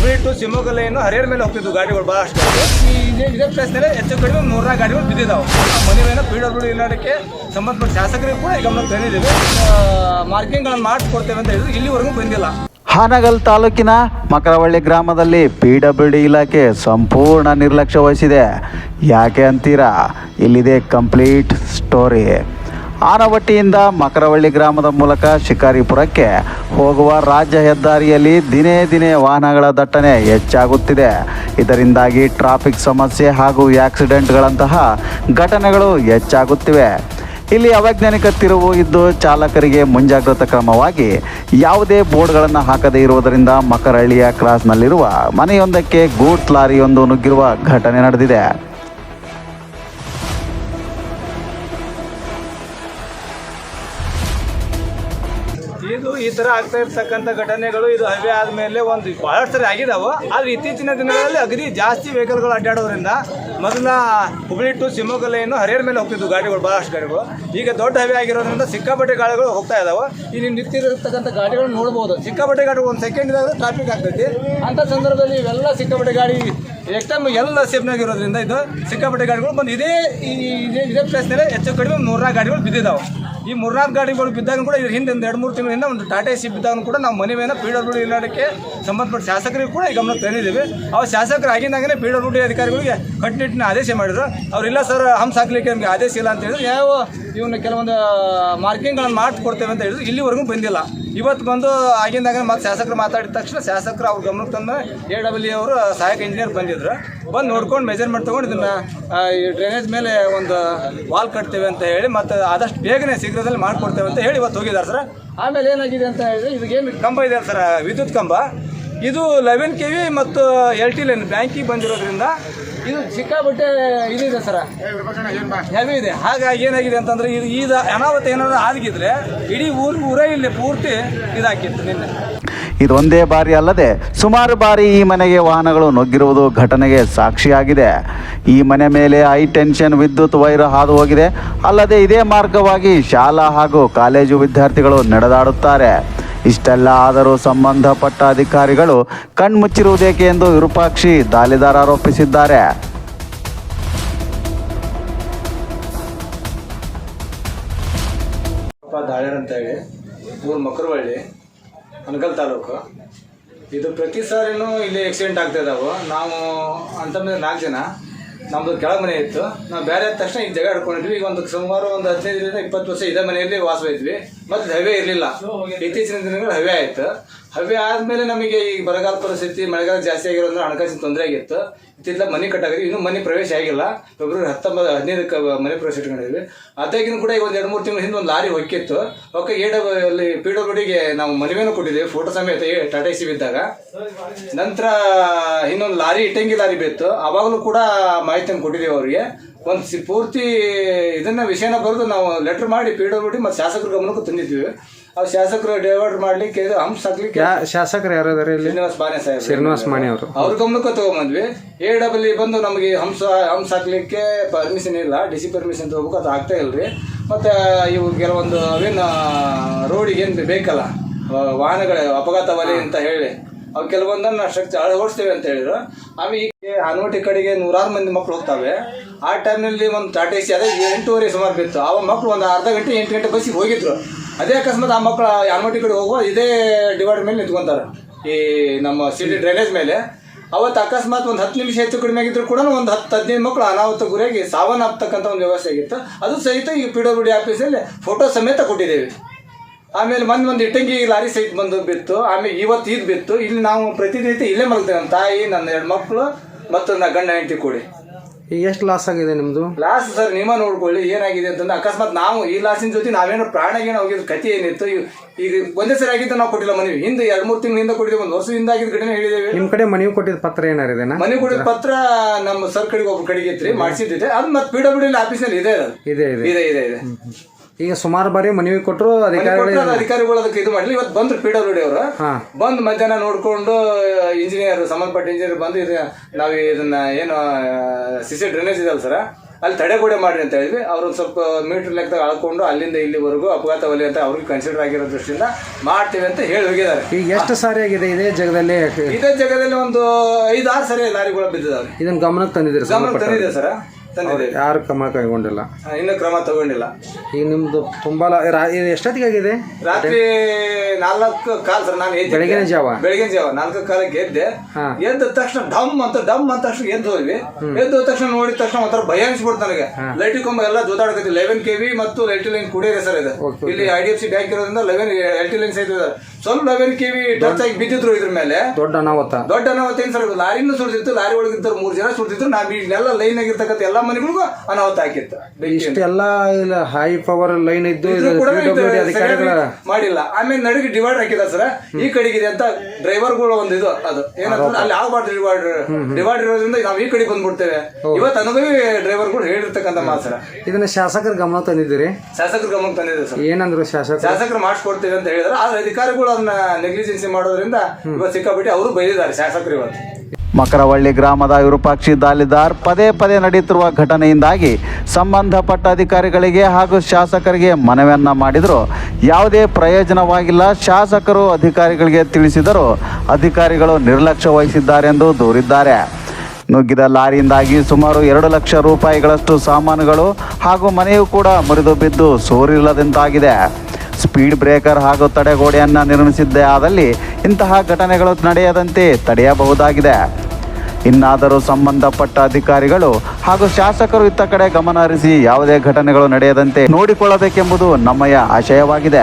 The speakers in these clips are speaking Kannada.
ಹುಬ್ಳಿ ಟು ಶಿವಮೊಗ್ಗ ಲೈನ್ ಹರಿಯರ್ ಮೇಲೆ ಹೋಗ್ತಿದ್ವು ಗಾಡಿಗಳು ಬಹಳಷ್ಟು. ಈ ಇದೇ ಪ್ಲೇಸ್ನಲ್ಲಿ ಹೆಚ್ಚು ಕಡಿಮೆ ಮೂರ್ನಾಲ್ಕು ಗಾಡಿಗಳು ಬಿದ್ದಿದ್ದಾವೆ ಮನೆ ಮೇಲೆ ಪಿ ಸಂಬಂಧಪಟ್ಟ ಶಾಸಕರಿಗೆ ಕೂಡ ಈ ಗಮನಕ್ಕೆ ತಂದಿದ್ದೀವಿ. ಮಾರ್ಕಿಂಗ್ಗಳನ್ನು ಮಾಡಿಸ್ಕೊಡ್ತೇವೆ ಅಂತ ಹೇಳಿದ್ರು. ಇಲ್ಲಿವರೆಗೂ ಬಂದಿಲ್ಲ. ಹಾನಗಲ್ ತಾಲೂಕಿನ ಮಕರವಳ್ಳಿ ಗ್ರಾಮದಲ್ಲಿ ಪಿ ಡಬ್ಲ್ಯೂ ಡಿ ಇಲಾಖೆ ಸಂಪೂರ್ಣ ನಿರ್ಲಕ್ಷ್ಯ ವಹಿಸಿದೆ. ಯಾಕೆ ಅಂತೀರಾ? ಇಲ್ಲಿದೆ ಕಂಪ್ಲೀಟ್ ಸ್ಟೋರಿ. ಆನವಟ್ಟಿಯಿಂದ ಮಕರವಳ್ಳಿ ಗ್ರಾಮದ ಮೂಲಕ ಶಿಕಾರಿಪುರಕ್ಕೆ ಹೋಗುವ ರಾಜ್ಯ ಹೆದ್ದಾರಿಯಲ್ಲಿ ದಿನೇ ದಿನೇ ವಾಹನಗಳ ದಟ್ಟಣೆ ಹೆಚ್ಚಾಗುತ್ತಿದೆ. ಇದರಿಂದಾಗಿ ಟ್ರಾಫಿಕ್ ಸಮಸ್ಯೆ ಹಾಗೂ ಆಕ್ಸಿಡೆಂಟ್ಗಳಂತಹ ಘಟನೆಗಳು ಹೆಚ್ಚಾಗುತ್ತಿವೆ. ಇಲ್ಲಿ ಅವೈಜ್ಞಾನಿಕ ತಿರುವು ಇದ್ದು ಚಾಲಕರಿಗೆ ಮುಂಜಾಗ್ರತಾ ಕ್ರಮವಾಗಿ ಯಾವುದೇ ಬೋರ್ಡ್ಗಳನ್ನು ಹಾಕದೇ ಇರುವುದರಿಂದ ಮಕರಹಳ್ಳಿಯ ಕ್ರಾಸ್ನಲ್ಲಿರುವ ಮನೆಯೊಂದಕ್ಕೆ ಗೂಡ್ಸ್ ಲಾರಿಯೊಂದು ನುಗ್ಗಿರುವ ಘಟನೆ ನಡೆದಿದೆ. ಥರ ಆಗ್ತಾ ಇರ್ತಕ್ಕಂಥ ಘಟನೆಗಳು ಇದು ಹೈವೇ ಆದಮೇಲೆ ಒಂದು ಬಹಳಷ್ಟು ಸರಿ ಆಗಿದಾವೆ. ಆದರೆ ಇತ್ತೀಚಿನ ದಿನಗಳಲ್ಲಿ ಅಗದಿ ಜಾಸ್ತಿ ವೆಹಿಕಲ್ಗಳು ಅಡ್ಡಾಡೋದ್ರಿಂದ ಮೊದಲ ಹುಬ್ಳಿ ಟು ಶಿವಮೊಗ್ಗ ಲೈನು ಹರಿಯರ ಮೇಲೆ ಹೋಗ್ತಿದ್ವು ಗಾಡಿಗಳು ಭಾಳಷ್ಟು ಗಾಡಿಗಳು. ಈಗ ದೊಡ್ಡ ಹೈವೇ ಆಗಿರೋದ್ರಿಂದ ಸಿಕ್ಕಾಪಟ್ಟೆ ಗಾಡಿಗಳು ಹೋಗ್ತಾ ಇದಾವೆ. ಇಲ್ಲಿ ನಿಂತಿರತಕ್ಕಂಥ ಗಾಡಿಗಳನ್ನ ನೋಡ್ಬೋದು. ಸಿಕ್ಕಾಪಟ್ಟೆ ಗಾಡಿಗಳು ಒಂದು ಸೆಕೆಂಡ್ ಇದಾದ್ರೆ ಟ್ರಾಫಿಕ್ ಆಗ್ತೈತಿ. ಅಂಥ ಸಂದರ್ಭದಲ್ಲಿ ಇವೆಲ್ಲ ಸಿಕ್ಕಾಪಟ್ಟೆ ಗಾಡಿ ಏಕ್ಟೈಮ್ ಎಲ್ಲ ಸೇಫ್ನಾಗ ಇರೋದ್ರಿಂದ ಇದು ಸಿಕ್ಕಾಪಟ್ಟೆ ಗಾಡಿಗಳು ಬಂದು ಇದೇ ಈ ಇದೇ ಇದೇ ಪ್ಲೇಸ್ನಲ್ಲಿ ಹೆಚ್ಚು ಕಡಿಮೆ ನೂರಾರು ಗಾಡಿಗಳು ಬಿದ್ದಿದ್ದಾವೆ ಈ ಮೂರ್ನಾಲ್ಕು ಗಾಡಿಗಳು ಬಿದ್ದಾಗ ಕೂಡ ಇದ್ರ ಹಿಂದೆ ಒಂದು ಎರಡು ಮೂರು ತಿಂಗಳಿಂದ ಒಂದು ಟಾಟಾ ಎಸಿ ಬಿದ್ದಾಗ ಕೂಡ ನಾವು ಮನೆ ಮೇಲೆ ಪಿ ಡಬ್ಲ್ಯೂ ಡಿ ಇಲಾಖೆಗೆ ಸಂಬಂಧಪಟ್ಟ ಶಾಸಕರಿಗೆ ಕೂಡ ಈ ಗಮನಕ್ಕೆ ತಂದಿದ್ದೀವಿ. ಅವ್ರು ಶಾಸಕರು ಆಗಿದ್ದಾಗಲೇ ಪಿ ಡಬ್ಲ್ಯೂ ಅಧಿಕಾರಿಗಳಿಗೆ ಕಟ್ಟುನಿಟ್ಟಿನ ಆದೇಶ ಮಾಡಿದ್ರು. ಅವರಿಲ್ಲ, ಸರ್ ಹಂಸ ಹಾಕ್ಲಿಕ್ಕೆ ನಮಗೆ ಆದೇಶ ಇಲ್ಲ ಅಂತ ಹೇಳಿದ್ರು. ಯಾವ ಇವನ್ನ ಕೆಲವೊಂದು ಮಾರ್ಕಿಂಗ್ಗಳನ್ನು ಮಾಡಿಕೊಡ್ತೇವೆ ಅಂತ ಹೇಳಿದ್ರು. ಇಲ್ಲಿವರೆಗೂ ಬಂದಿಲ್ಲ. ಇವತ್ತು ಬಂದು ಆಗಿಂದಾಗ ಮತ್ತೆ ಶಾಸಕರು ಮಾತಾಡಿದ ತಕ್ಷಣ ಶಾಸಕರು ಅವ್ರ ಗಮನಕ್ಕೆ ತಂದು ಎ ಡಬ್ಲ್ಯೂ ಅವರು ಸಹಾಯಕ ಇಂಜಿನಿಯರ್ ಬಂದಿದ್ರು. ಬಂದು ನೋಡ್ಕೊಂಡು ಮೆಜರ್ಮೆಂಟ್ ತೊಗೊಂಡು ಇದನ್ನು ಈ ಡ್ರೈನೇಜ್ ಮೇಲೆ ಒಂದು ವಾಲ್ ಕಟ್ತೇವೆ ಅಂತ ಹೇಳಿ ಮತ್ತು ಆದಷ್ಟು ಬೇಗನೆ ಶೀಘ್ರದಲ್ಲಿ ಮಾಡಿಕೊಡ್ತೇವೆ ಅಂತ ಹೇಳಿ ಇವತ್ತು ಹೋಗಿದ್ದಾರೆ ಸರ್. ಆಮೇಲೆ ಏನಾಗಿದೆ ಅಂತ ಹೇಳಿದ್ರೆ ಇದಕ್ಕೇನು ಕಂಬ ಇದೆ ಸರ್ ವಿದ್ಯುತ್ ಕಂಬ. ಇದು ಲೆವೆನ್ ಕೆ ವಿ ಮತ್ತು ಎಲ್ ಟಿ ಲೈನ್ ಬ್ಯಾಂಕಿಗೆ ಬಂದಿರೋದ್ರಿಂದ ಇದು ಸಿಕ್ಕಾಪಟ್ಟೆ ಇದಿದೆ ಸರ. ಹೆವಿ ಇದೆ. ಹಾಗಾಗಿ ಏನಾಗಿದೆ ಅಂತಂದ್ರೆ ಇದು ಈಗ ಅನಾಹುತ ಏನಾದ್ರು ಆಗಿದ್ರೆ ಇಡೀ ಊರು ಊರೇ ಇಲ್ಲಿ ಪೂರ್ತಿ ಇದಾಕಿತ್ತು ನಿನ್ನೆ. ಇದೊಂದೇ ಬಾರಿ ಅಲ್ಲದೆ ಸುಮಾರು ಬಾರಿ ಈ ಮನೆಗೆ ವಾಹನಗಳು ನುಗ್ಗಿರುವುದು ಘಟನೆಗೆ ಸಾಕ್ಷಿಯಾಗಿದೆ. ಈ ಮನೆ ಮೇಲೆ ಹೈ ಟೆನ್ಷನ್ ವಿದ್ಯುತ್ ವೈರ್ ಹಾದು ಹೋಗಿದೆ. ಅಲ್ಲದೆ ಇದೇ ಮಾರ್ಗವಾಗಿ ಶಾಲಾ ಹಾಗೂ ಕಾಲೇಜು ವಿದ್ಯಾರ್ಥಿಗಳು ನಡೆದಾಡುತ್ತಾರೆ. ಇಷ್ಟೆಲ್ಲ ಆದರೂ ಸಂಬಂಧಪಟ್ಟ ಅಧಿಕಾರಿಗಳು ಕಣ್ಮುಚ್ಚಿರುವುದೇಕೆ ಎಂದು ವಿರೂಪಾಕ್ಷಿ ದಾಲಿದಾರ್ ಆರೋಪಿಸಿದ್ದಾರೆ. ಅಪ್ಪ ದಾಳ್ಯರ್ ಅಂತ ಹೇಳಿ, ಊರು ಮಕರವಳ್ಳಿ, ಅನಕಲ್ ತಾಲೂಕು. ಇದು ಪ್ರತಿ ಸಾರಿನೂ ಇಲ್ಲಿ ಆಕ್ಸಿಡೆಂಟ್ ಆಗ್ತಾ ಇದ್ದಾವೆ ನಾವು ಅಂತಂದ್ರೆ ನಾಲ್ಕು ಜನ. ನಮ್ಮದು ಕೆಳ ಮನೆ ಇತ್ತು. ನಾವು ಬೇರೆ ತಕ್ಷಣ ಈ ಜಾಗ ಹಿಡ್ಕೊಂಡಿದ್ವಿ. ಈಗ ಒಂದು ಸುಮಾರು ಒಂದು ಹದಿನೈದರಿಂದ ಇಪ್ಪತ್ತು ವರ್ಷ ಇದೇ ಮನೆಯಲ್ಲಿ ವಾಸವಿದ್ವಿ ಮತ್ತು ಹವೆ ಇರಲಿಲ್ಲ. ಇತ್ತೀಚಿನ ದಿನಗಳು ಹವೆ ಆಯಿತು. ಹವೆ ಆದಮೇಲೆ ನಮಗೆ ಈ ಬರಗಾಲ ಪರಿಸ್ಥಿತಿ ಮಳೆಗಾಲ ಜಾಸ್ತಿ ಆಗಿರೋದ್ರಿಂದ ಹಣಕಾಸಿನ ತೊಂದರೆ ಆಗಿತ್ತು. ಇತ್ತಿಲ್ಲ ಮನೆ ಕಟ್ಟಾಗಿದೆ ಇನ್ನೂ ಮನೆ ಪ್ರವೇಶ ಆಗಿಲ್ಲ. ಫೆಬ್ರವರಿ ಹತ್ತೊಂಬತ್ತು ಹದಿನೈದಕ್ಕೆ ಮನೆ ಪ್ರವೇಶ ಇಟ್ಕೊಂಡಿದ್ವಿ. ಅದಾಗಿನ ಕೂಡ ಈಗ ಒಂದು ಎರಡು ಮೂರು ತಿಂಗಳ ಹಿಂದೆ ಒಂದು ಲಾರಿ ಹೊಕ್ಕಿತ್ತು ಓಕೆ ಎ ಅಲ್ಲಿ ಪಿ ಡಬ್ಲ್ಯೂಡಿಗೆ ನಾವು ಮನವಿಯನ್ನು ಕೊಟ್ಟಿದ್ದೀವಿ ಫೋಟೋ ಸಮೇತ ಟಾಟಾ ಸಿ ಬಿದ್ದಾಗ ನಂತರ ಇನ್ನೊಂದು ಲಾರಿ ಇಟ್ಟಂಗಿ ಲಾರಿ ಬಿತ್ತು. ಅವಾಗಲೂ ಕೂಡ ಮಾಹಿತಿಯನ್ನು ಕೊಟ್ಟಿದ್ದೀವಿ ಅವರಿಗೆ. ಒಂದು ಸಿ ಪೂರ್ತಿ ಇದನ್ನ ವಿಷಯನ ಬರೆದು ನಾವು ಲೆಟರ್ ಮಾಡಿ ಪಿ ಡಬ್ಲ್ಯೂ ಡಿ ಮತ್ತು ಶಾಸಕರ ಗಮನಕ್ಕೂ ತಂದಿದ್ವಿ. ಅವ್ರು ಶಾಸಕರು ಡೈವರ್ಟ್ ಮಾಡ್ಲಿಕ್ಕೆ ಇದು ಹಂಸ ಹಾಕ್ಲಿಕ್ಕೆ ಶಾಸಕರು ಯಾರು ಅದಾರೆ ಇಲ್ಲಿ? ಶ್ರೀನಿವಾಸ್ ಬಾನೆ ಸಾಹೇಬ್ ಶ್ರೀನಿವಾಸ ಮಾಣಿ ಅವರು. ಅವ್ರ ಗಮನಕ್ಕೆ ತಗೊಂಬಂದ್ವಿ. ಎ ಇ ಬಂದು ನಮಗೆ ಹಂಸ ಹಂಸ ಹಾಕ್ಲಿಕ್ಕೆ ಪರ್ಮಿಷನ್ ಇಲ್ಲ. ಡಿ ಸಿ ಪರ್ಮಿಷನ್ ತಗೋಬೇಕು ಅದು ಆಗ್ತಾ ಇಲ್ರಿ. ಮತ್ತು ಇವು ಕೆಲವೊಂದು ಅವೇನು ರೋಡಿಗೆ ಏನು ಬೇಕಲ್ಲ? ವಾಹನಗಳ ಅಪಘಾತ ವಲಯ ಅಂತ ಹೇಳಿ. ಅವು ಕೆಲವೊಂದನ್ನು ಸ್ಟ್ರಕ್ಚರ್ ಅಳವಡಿಸ್ತೇವೆ ಅಂತ ಹೇಳಿದ್ರು. ಆಮೇಲೆ ಈಗ ಹನವಟಿ ಕಡೆಗೆ ನೂರಾರು ಮಂದಿ ಮಕ್ಕಳು ಹೋಗ್ತವೆ. ಆ ಟೈಮ್ನಲ್ಲಿ ಒಂದು ಟಾಟಾ ಎಸಿ ಅದೇ ಎಂಟೂವರೆ ಸುಮಾರು ಬಿತ್ತು. ಆ ಮಕ್ಕಳು ಒಂದು ಅರ್ಧ ಗಂಟೆ, ಎಂಟು ಗಂಟೆ ಬಸ್ಸಿಗೆ ಹೋಗಿದ್ರು. ಅದೇ ಅಕಸ್ಮಾತ್ ಆ ಮಕ್ಕಳು ಹನವಟಿ ಕಡೆ ಹೋಗುವ ಇದೇ ಡಿವೈಡ್ ಮೇಲೆ ನಿಂತ್ಕೊಂತಾರೆ. ಈ ನಮ್ಮ ಸಿಟಿ ಡ್ರೈನೇಜ್ ಮೇಲೆ. ಅವತ್ತು ಅಕಸ್ಮಾತ್ ಒಂದು ಹತ್ತು ನಿಮಿಷ ಹೆಚ್ಚು ಕಡಿಮೆ ಆಗಿದ್ರು ಕೂಡ ಒಂದು ಹತ್ತು ಹದಿನೈದು ಮಕ್ಕಳು ಅನಾಹುತ ಗುರಿಯಾಗಿ ಸಾವನ್ನಪ್ಪತಕ್ಕಂಥ ಒಂದು ವ್ಯವಸ್ಥೆ ಆಗಿತ್ತು. ಅದು ಸಹಿತ ಈ ಪಿ ಡಬ್ಲ್ಯೂ ಡಿ ಆಫೀಸಲ್ಲಿ ಫೋಟೋ ಸಮೇತ ಕೊಟ್ಟಿದ್ದೇವೆ. ಆಮೇಲೆ ಮೊನ್ನೆ ಒಂದು ಇಟ್ಟಂಗಿ ಲಾರಿ ಸಹಿತ ಬಂದು ಬಿತ್ತು. ಆಮೇಲೆ ಇವತ್ತು ಇದು ಬಿತ್ತು. ಇಲ್ಲಿ ನಾವು ಪ್ರತಿನಿತ್ಯ ಇಲ್ಲೇ ಮಲಗ್ತೇವೆ. ನಮ್ಮ ತಾಯಿ, ನನ್ನ ಎರಡು ಮಕ್ಕಳು ಮತ್ತು ಗಂಡ ಹೆಂಡತಿ ಕೂಡಿ. ಈಗ ಎಷ್ಟು ಲಾಸ್ ಆಗಿದೆ ನಿಮ್ದು? ಲಾಸ್ ಸರ್ ನಿಮ್ಮ ನೋಡ್ಕೊಳ್ಳಿ ಏನಾಗಿದೆ ಅಂತಂದ್ರೆ ಅಕಸ್ಮಾತ್ ನಾವು ಈ ಲಾಸಿನ ಜೊತೆ ನಾವೇನೋ ಪ್ರಾಣಗೇನ ಹೋಗಿದ್ ಕಥೆ ಏನಿತ್ತು ಈಗ- ಈಗ ಒಂದೇ ಸರಿ ಆಗಿದ್ದು ನಾವು ಕೊಟ್ಟಿಲ್ಲ ಮನವಿ. ಹಿಂದೆ ಎರಡು ಮೂರು ತಿಂಗಳಿಂದ ಕೊಟ್ಟಿದ್ದೇವೆ ಒಂದು ವರ್ಷದಿಂದ ಆಗಿದ್ದ ಘಟನೆ ಹೇಳಿದ್ದೇವೆ. ನಿಮ್ಮ ಕಡೆ ಮನೆಗೆ ಕೊಟ್ಟಿದ್ದ ಪತ್ರ ಏನಾರಿದೆನಾ ಮನೆ ಕೊಡಿದ ಪತ್ರ ನಮ್ಮ ಸರ್ ಕಡೆಗೆ ಒಬ್ರು ಕಡೆಗೆ ರೀ ಮಾಡಿಸಿದ್ದೆ ಅದು ಮತ್ತೆ ಪಿ ಡಬ್ಲ್ಯೂ ಡಿ ಆಫೀಸ್ನಲ್ಲಿ ಇದೆ ಇದೆ ಇದೆ. ಇದೆ ಇದೆ ಈಗ ಸುಮಾರು ಬಾರಿ ಮನವಿ ಕೊಟ್ಟರು ಅಧಿಕಾರಿಗಳು ಕೊಟ್ರೆ ಅದು ಅಧಿಕಾರಿಗಳು ಅದಕ್ಕೆ ಇದು ಮಾಡಲಿ ಇವತ್ತು ಬಂದ್ರು ಪಿ ಡಬ್ಲ್ಯೂ ಡಿ ಅವರು. ಹಾ. ಬಂದು ಮಧ್ಯಾಹ್ನ ನೋಡಿಕೊಂಡು ಇಂಜಿನಿಯರ್ ಸಂಬಂಧಪಟ್ಟ ಇಂಜಿನಿಯರ್ ಬಂದು ಇದು ನಾವು ಇದನ್ನ ಏನು ಸಿ ಸಿ ಡ್ರೈನೇಜ್ ಇದಲ್ಲ ಸರ್ ಅಲ್ಲಿ ತಡೆಗೋಡೆ ಮಾಡ್ರಿ ಅಂತ ಹೇಳಿದ್ವಿ. ಅವ್ರು ಒಂದ್ ಸ್ವಲ್ಪ ಮೀಟರ್ ಲೆಕ್ಕದಾಗ ಅಳ್ಕೊಂಡು ಅಲ್ಲಿಂದ ಇಲ್ಲಿವರೆಗೂ ಅಪಘಾತ ವಲಯ ಅಂತ ಅವ್ರಿಗೆ ಕನ್ಸಿಡರ್ ಆಗಿರೋ ದೃಷ್ಟಿಯಿಂದ ಮಾಡ್ತೀವಿ ಅಂತ ಹೇಳಿ ಹೋಗಿದ್ದಾರೆ. ಈಗ ಎಷ್ಟು ಸಾರಿ ಆಗಿದೆ ಇದೇ ಜಾಗದಲ್ಲಿ? ಇದೇ ಜಾಗದಲ್ಲಿ ಒಂದು ಐದಾರು ಸರಿ ಲಾರಿಗಳು ಬಿದ್ದಿದ್ದಾರೆ ಇದನ್ನು ಗಮನಕ್ಕೆ ತಂದಿದ್ದೀರಿ ಗಮನಕ್ಕೆ ಗಮನ ತಂದಿದೆ ಸರ್. ಯಾರು ಕ್ರಮ ಕೈಗೊಂಡಿಲ್ಲ. ಇನ್ನೂ ಕ್ರಮ ತಗೊಂಡಿಲ್ಲ. ಈಗ ನಿಮ್ದು ತುಂಬಾ ಎಷ್ಟೊತ್ತಿಗೆ ಆಗಿದೆ ರಾತ್ರಿ ನಾಲ್ಕು ಕಾಲ್ ಸರ್ ನಾನು. ಬೆಳಗಿನ ಜಾವ? ಬೆಳಗಿನ ಜಾವ ನಾಲ್ಕು ಕಾಲಕ್ಕೆ ಎದ್ದೆ. ಎದ್ದ ತಕ್ಷಣ ಡಮ್ ಅಂತ ಡಮ್ ಅಂತ ತಕ್ಷಣ ಎದ್ದು ಹೋದ್ವಿ. ಎದ್ದು ತಕ್ಷಣ ನೋಡಿದ ತಕ್ಷಣ ಒಂಥರ ಭಯ ಅನ್ಸ್ಬಿಡ್ತು ನನಗೆ. ಲೈಟ್ ಕಂಬ ಎಲ್ಲ ಜೋತಾಡಕತ್ತಿ ಲೆವೆನ್ ಕೆ ವಿ ಮತ್ತು ಎಲ್ ಟಿ ಲೈನ್ ಕುಡಿಯೋ ಸರ್ ಇದೆ. ಇಲ್ಲಿ I D F C bank ಇರೋದ್ರಿಂದ ಲೆವೆನ್ ಎಲ್ ಟಿ ಲೈನ್ ಸಹಿತ. ಸ್ವಲ್ಪ ಲೆವೆನ್ ಕೆ ವಿ ಟಚ್ ಆಗಿ ಬಿದ್ದಿದ್ರು ಇದ್ರ ಮೇಲೆ. ದೊಡ್ಡ ಅನಾಹುತ. ದೊಡ್ಡ ಅನಾವತ್ತ ಏನ್ ಸರ್ ಲಾರಿನೂ ಸುಡ್ತಿತ್ತು ಲಾರಿ ಒಳಗಿದ್ದರು ಮೂರು ಜನ ಸುಡ್ತಿದ್ರು ನಾವು ಇಲ್ಲೆಲ್ಲ ಲೈನ್ ಆಗಿರ್ತಕ್ಕಂಥ ಎಲ್ಲಾ ಮನೆಗಳಿಗೂ ಅನಾಹುತ ಆಗಿತ್ತು ಇಷ್ಟೆಲ್ಲ ಇಲ್ಲ ಹೈ ಪವರ್ ಲೈನ್ ಇದ್ದು ಅಧಿಕಾರಿಗಳ ಮಾಡಿಲ್ಲ. ಆಮೇಲೆ ನಡುಗೆ ಡಿವೈಡ್ ಹಾಕಿದ ಸರ್. ಈ ಕಡೆಗಿದೆ ಅಂತ ಡ್ರೈವರ್ಗಳು ಒಂದು ಇದು ಅದು. ಏನಂತ ಅಲ್ಲಿ ಆಗ್ಬಾರ್ದು ಡಿವೈಡ್ ಡಿವೈಡ್ ಇರೋದ್ರಿಂದ ನಾವು ಈ ಕಡೆ ಬಂದ್ಬಿಡ್ತೇವೆ. ಇವತ್ತು ಅನುಭವಿ ಡ್ರೈವರ್ಗಳು ಹೇಳಿರ್ತಕ್ಕಂಥ ಮಾತು ಸರ್. ಇದನ್ನ ಶಾಸಕರ ಗಮನ ತಂದಿದ್ದೀರಿ? ಶಾಸಕರ ಗಮನ ತಂದಿದೆ ಸರ್. ಏನಂದ್ರು ಶಾಸಕರು? ಶಾಸಕರು ಮಾಡಿಸ್ಕೊಡ್ತೇವೆ ಅಂತ ಹೇಳಿದ್ರೆ ಆದ್ರೆ ಅಧಿಕಾರಿಗಳು ಅದನ್ನ ನೆಗ್ಲಿಜೆನ್ಸಿ ಮಾಡೋದ್ರಿಂದ ಇವತ್ತು ಸಿಕ್ಕಾಬಿಟ್ಟು ಅವರು ಬೈದಿದ್ದಾರೆ ಶಾಸಕರು ಇವತ್ತು. ಮಕರವಳ್ಳಿ ಗ್ರಾಮದ ವಿರೂಪಾಕ್ಷಿ ದಾಲಿದಾರ್ ಪದೇ ಪದೇ ನಡೆಯುತ್ತಿರುವ ಘಟನೆಯಿಂದಾಗಿ ಸಂಬಂಧಪಟ್ಟ ಅಧಿಕಾರಿಗಳಿಗೆ ಹಾಗೂ ಶಾಸಕರಿಗೆ ಮನವಿಯನ್ನ ಮಾಡಿದರೂ. ಯಾವುದೇ ಪ್ರಯೋಜನವಾಗಿಲ್ಲ, ಶಾಸಕರು ಅಧಿಕಾರಿಗಳಿಗೆ ತಿಳಿಸಿದರೂ ಅಧಿಕಾರಿಗಳು ನಿರ್ಲಕ್ಷ್ಯ ವಹಿಸಿದ್ದಾರೆಂದು ದೂರಿದ್ದಾರೆ. ನುಗ್ಗಿದ ಲಾರಿಯಿಂದಾಗಿ ಸುಮಾರು ಎರಡು ಲಕ್ಷ ರೂಪಾಯಿಗಳಷ್ಟು ಸಾಮಾನುಗಳು ಹಾಗೂ ಮನೆಯೂ ಕೂಡ ಮುರಿದು ಬಿದ್ದು ಸೋರಿಲ್ಲದಂತಾಗಿದೆ. ಸ್ಪೀಡ್ ಬ್ರೇಕರ್ ಹಾಗೂ ತಡೆಗೋಡೆಯನ್ನು ನಿರ್ಮಿಸಿದ್ದೇ ಆದಲ್ಲಿ ಇಂತಹ ಘಟನೆಗಳು ನಡೆಯದಂತೆ ತಡೆಯಬಹುದಾಗಿದೆ. ಇನ್ನಾದರೂ ಸಂಬಂಧಪಟ್ಟ ಅಧಿಕಾರಿಗಳು ಹಾಗೂ ಶಾಸಕರು ಇತ್ತ ಕಡೆ ಗಮನ ಹರಿಸಿ ಯಾವುದೇ ಘಟನೆಗಳು ನಡೆಯದಂತೆ ನೋಡಿಕೊಳ್ಳಬೇಕೆಂಬುದು ನಮ್ಮಯ ಆಶಯವಾಗಿದೆ.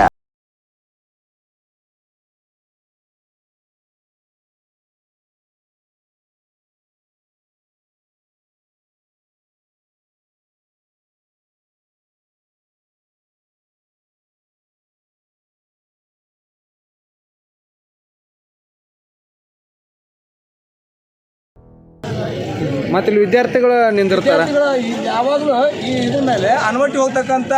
ಮತ್ತೆ ಇಲ್ಲಿ ವಿದ್ಯಾರ್ಥಿಗಳು ನಿಂದಿರ್ತಾರೆ? ಯಾವಾಗಲೂ ಈ ಇದ್ರ ಮೇಲೆ ಅನ್ವಟ್ಟಿ ಹೋಗ್ತಕ್ಕಂಥ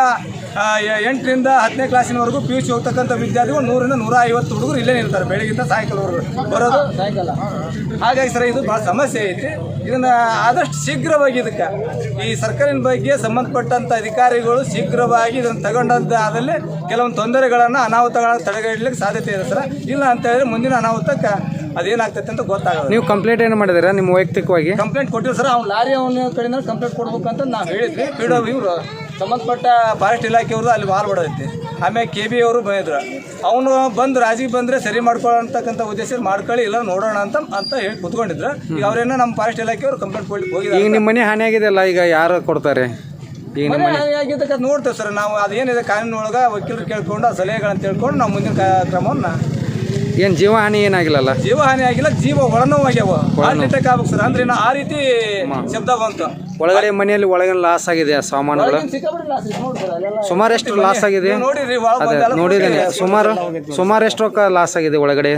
ಎಂಟರಿಂದ ಹತ್ತನೇ ಕ್ಲಾಸಿನವರೆಗೂ ಪಿ ಯು ಸಿ ಹೋಗ್ತಕ್ಕಂಥ ವಿದ್ಯಾರ್ಥಿಗಳು ನೂರಿಂದ ನೂರ ಐವತ್ತು ಹುಡುಗರು ಇಲ್ಲೇ ನಿಲ್ತಾರೆ ಬೆಳಗ್ಗಿಂದ ಸಾಯಂಕಾಲವರೆಗೂ ಬರೋದು. ಸಾಯಂಕಾಲ. ಹಾಗಾಗಿ ಸರ್ ಇದು ಭಾಳ ಸಮಸ್ಯೆ ಐತಿ. ಇದನ್ನ ಆದಷ್ಟು ಶೀಘ್ರವಾಗಿ ಇದಕ್ಕೆ ಈ ಸರ್ಕಾರಿನ ಬಗ್ಗೆ ಸಂಬಂಧಪಟ್ಟಂಥ ಅಧಿಕಾರಿಗಳು ಶೀಘ್ರವಾಗಿ ಇದನ್ನು ತಗೊಂಡದ್ದಾದಲ್ಲಿ ಕೆಲವೊಂದು ತೊಂದರೆಗಳನ್ನು ಅನಾಹುತಗಳನ್ನು ತಡೆಗಟ್ಟಲಿಕ್ಕೆ ಸಾಧ್ಯತೆ ಇದೆ ಸರ್. ಇಲ್ಲ ಅಂತ ಹೇಳಿದ್ರೆ ಮುಂದಿನ ಅನಾಹುತಕ್ಕೆ ಅದೇನಾಗ್ತೈತೆ ಅಂತ ಗೊತ್ತಾಗಲ್ಲ ನೀವು ಕಂಪ್ಲೇಂಟ್ ಏನು ಮಾಡಿದಿರಾ ನಿಮ್ಮ ವೈಯಕ್ತಿಕವಾಗಿ? ಕಂಪ್ಲೇಂಟ್ ಕೊಟ್ಟಿವಿ ಸರ್ ಅವ್ನು ಲಾರಿ ಅವನ ಕಡೆಯಿಂದ ಕಂಪ್ಲೇಂಟ್ ಕೊಡ್ಬೇಕಂತ ನಾವು ಹೇಳಿದ್ವಿ. ಪಿ ಡಬ್ಲ್ಯೂ ಇವರು ಸಂಬಂಧಪಟ್ಟ ಫಾರೆಸ್ಟ್ ಇಲಾಖೆಯವರು ಅಲ್ಲಿ ಬಾಲ್ ಬಿಡೋದೈತಿ ಆಮೇಲೆ ಕೆ ಬಿ ಅವರು ಬಂದಿದ್ರು. ಅವನು ಬಂದು ರಾಜಿಗೆ ಬಂದರೆ ಸರಿ ಮಾಡ್ಕೊಳ್ತಕ್ಕಂಥ ಉದ್ದೇಶ ಮಾಡ್ಕೊಳ್ಳಿ ಇಲ್ಲ ನೋಡೋಣ ಅಂತ ಅಂತ ಹೇಳಿ ಕುತ್ಕೊಂಡಿದ್ರು. ಈಗ ಅವ್ರೇನ ನಮ್ಮ ಫಾರೆಸ್ಟ್ ಇಲಾಖೆಯವರು ಕಂಪ್ಲೇಂಟ್ ಕೊಡ್ಲಿಕ್ಕೆ ಈಗ ಹೋಗಿದ್ದಾರೆ ನಿಮ್ಮ ಮನೆ ಹಾನಿ ಆಗಿದೆಯಲ್ಲ ಈಗ ಯಾರು ಕೊಡ್ತಾರೆ? ಈಗ ನಿಮ್ಮ ಮನೆ ನೋಡ್ತೇವೆ ಸರ್ ನಾವು ಅದೇನಿದೆ ಕಾನೂನೊಳಗೆ ವಕೀಲರು ಕೇಳ್ಕೊಂಡು ಆ ಸಲಹೆಗಳನ್ನ ತಿಳ್ಕೊಂಡು ನಾವು ಮುಂದಿನ ಕಾರ್ಯಕ್ರಮವನ್ನು ಕ್ರಮವನ್ನು ಏನು ಜೀವ ಹಾನಿ ಏನಾಗಿಲ್ಲ ಜೀವ ಹಾನಿ ಆಗಿಲ್ಲ ಜೀವ ಒಳನೋವು ಆಗ್ಯಾವ. ಹಾರ್ಟ್ ಅಟ್ಯಾಕ್ ಆಗ್ಬೇಕು ಸರ್ ಅಂದ್ರೆ ನಾ- ಆ ರೀತಿ ಶಬ್ದ ಬಂತು. ಒಳಗಡೆ ಮನೆಯಲ್ಲಿ ಒಳಗಿನ ಲಾಸ್ ಆಗಿದೆ ಆ ಸಾಮಾನುಗಳು? ಸುಮಾರು ಎಷ್ಟು ಲಾಸ್ ಆಗಿದೆ? ನೋಡಿರಿ ಅದೇ ನೋಡಿದ್ದೇನೆ. ಸುಮಾರು ಸುಮಾರು ಎಷ್ಟು ರೊಕ್ಕ ಲಾಸ್ ಆಗಿದೆ ಒಳಗಡೆ?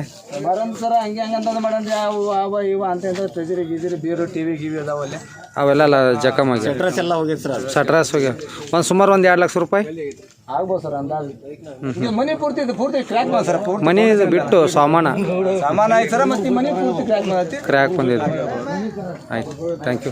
ಬರೋದು ಸರ್ ಹಂಗೆ ಹಂಗೆ ಮಾಡಂದ್ರೆ ಅವು ಅವ ಇವ ಅಂತ ಅಂತ ಟ್ರೆಜರಿ ಗೀಜರಿ ಬೀರು ಟಿವಿ ಗಿವಿ ಅದಾವ ಅಲ್ಲಿ. ಅವೆಲ್ಲ ಜಖಮ್ ಆಗಿ ಎಲ್ಲ ಹೋಗಿತ್ತು ಸರ್ ಸಟ್ರಾಸ್ ಹೋಗಿ ಒಂದು ಸುಮಾರು ಒಂದು ಎರಡು ಲಕ್ಷ ರೂಪಾಯಿ? ಆಗ್ಬೋದು ಸರ್ ಅಂದಾಜು. ಇದು ಮನೆ ಪೂರ್ತಿ ಇದು ಪೂರ್ತಿ ಕ್ರ್ಯಾಕ್ ಬಂದ ಸರ್ ಪೂರ್ತಿ ಮನೆ ಇದು ಬಿಟ್ಟು ಸಾಮಾನ. ಸಾಮಾನು ಆಯ್ತು ಸರ್ ಮತ್ತೆ ಈ ಮನೆ ಪೂರ್ತಿ ಕ್ರ್ಯಾಕ್ ಕ್ರ್ಯಾಕ್ ಬಂದಿದೆ. ಆಯ್ತು ಥ್ಯಾಂಕ್ ಯು